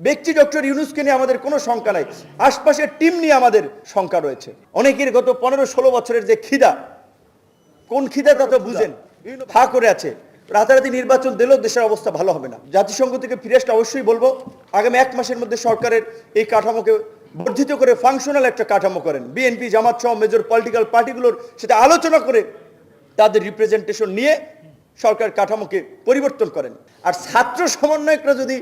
ব্যক্তি ডক্টর ইউনুসকে নিয়ে আমাদের কোনো শঙ্কা নাই। আশপাশের টিম নিয়ে আমাদের শঙ্কা রয়েছে। অনেকের গত পনেরো ষোলো বছরের যে খিদা, কোন খিদা তা তো বুঝেন। ফা করে আছে। রাতারাতি নির্বাচন দিলেও দেশের অবস্থা ভালো হবে না। জাতিসংঘ থেকে ফিরে আসলে অবশ্যই বলব, আগামী এক মাসের মধ্যে সরকারের এই কাঠামোকে বর্ধিত করে ফাংশনাল একটা কাঠামো করেন। বিএনপি, জামাত সহ মেজর পলিটিক্যাল পার্টিগুলোর সাথে আলোচনা করে তাদের রিপ্রেজেন্টেশন নিয়ে সরকার কাঠামোকে পরিবর্তন করেন। আর ছাত্র সমন্বয়করা যদি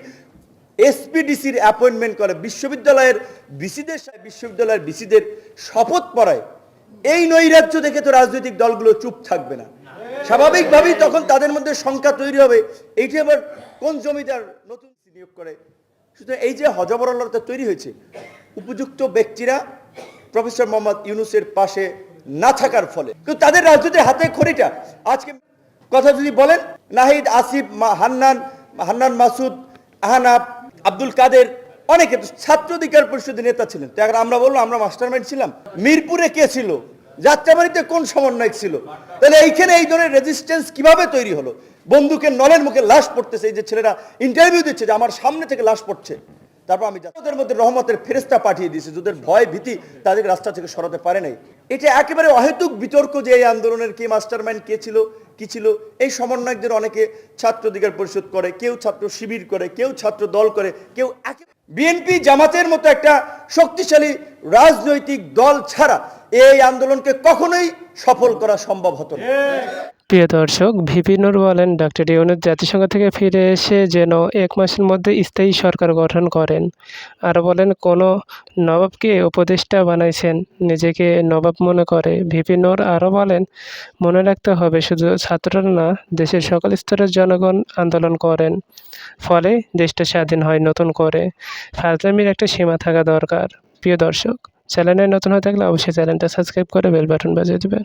এসপিডিসির অ্যাপয়েন্টমেন্ট করে বিশ্ববিদ্যালয়ের বিসিদের বিশ্ববিদ্যালয়ের বিসিদের শপথ পড়ায়। এই নৈরাজ্য দেখে তো রাজনৈতিক দলগুলো চুপ থাকবে না। স্বাভাবিকভাবেই তখন তাদের মধ্যে সংখ্যা তৈরি হবে, এইটি আবার কোন জমিদার নতুন নিয়োগ করে? সুতরাং এই যে হজবরলতা তৈরি হয়েছে, উপযুক্ত ব্যক্তিরা প্রফেসর মোহাম্মদ ইউনুসের পাশে না থাকার ফলে। কিন্তু তাদের রাজনীতির হাতে খড়িটা, আজকে কথা যদি বলেন, নাহিদ আসিফ হান্নান হান্নান মাসুদ আহানাব আব্দুল কাদের অনেকে তো ছাত্র অধিকার পরিষদের নেতা ছিলেন। তো আমরা বললাম, আমরা মাস্টারমাইন্ড ছিলাম। মিরপুরে কে ছিল? যাত্রাবাড়িতে কোন সমন্বয় ছিল? তাহলে এইখানে এই ধরনের রেজিস্ট্যান্স কীভাবে তৈরি হলো? বন্দুকের নলের মুখে লাশ পড়তেছে, এই যে ছেলেরা ইন্টারভিউ দিচ্ছে যে আমার সামনে থেকে লাশ পড়ছে। তারপর আমি ওদের মধ্যে রহমতের ফেরেস্তা পাঠিয়ে দিয়েছে। যাদের ভয় ভীতি তাদের রাস্তা থেকে সরাতে পারে নাই। এটা একেবারে অহেতুক বিতর্ক যে এই আন্দোলনের কে মাস্টারমাইন্ড, কে ছিল, কি ছিল। এই সমন্বয়কদের অনেকে ছাত্র অধিকার পরিষদ করে, কেউ ছাত্র শিবির করে, কেউ ছাত্র দল করে, কেউ বিএনপি জামাতের মতো একটা শক্তিশালী রাজনৈতিক দল ছাড়া এই আন্দোলনকে কখনোই সফল করা সম্ভব হতো না। প্রিয় দর্শক, ভিপি নূর বলেন ডক্টর ইউনুস জাতিসংঘ থেকে ফিরে এসে যেন এক মাসের মধ্যে স্থায়ী সরকার গঠন করেন। আর বলেন, কোনো নবাবকে উপদেষ্টা বানাইছেন, নিজেকে নবাব মনে করে। ভিপি নূর আরও বলেন, মনে রাখতে হবে, শুধু ছাত্ররা না, দেশের সকল স্তরের জনগণ আন্দোলন করেন। ফলে দেশটা স্বাধীন হয় নতুন করে। ফাজলামির একটা সীমা থাকা দরকার। প্রিয় দর্শক, চ্যানেলে নতুন হয়ে থাকলে অবশ্যই চ্যানেলটা সাবস্ক্রাইব করে বেল বাটন বাজিয়ে দেবেন।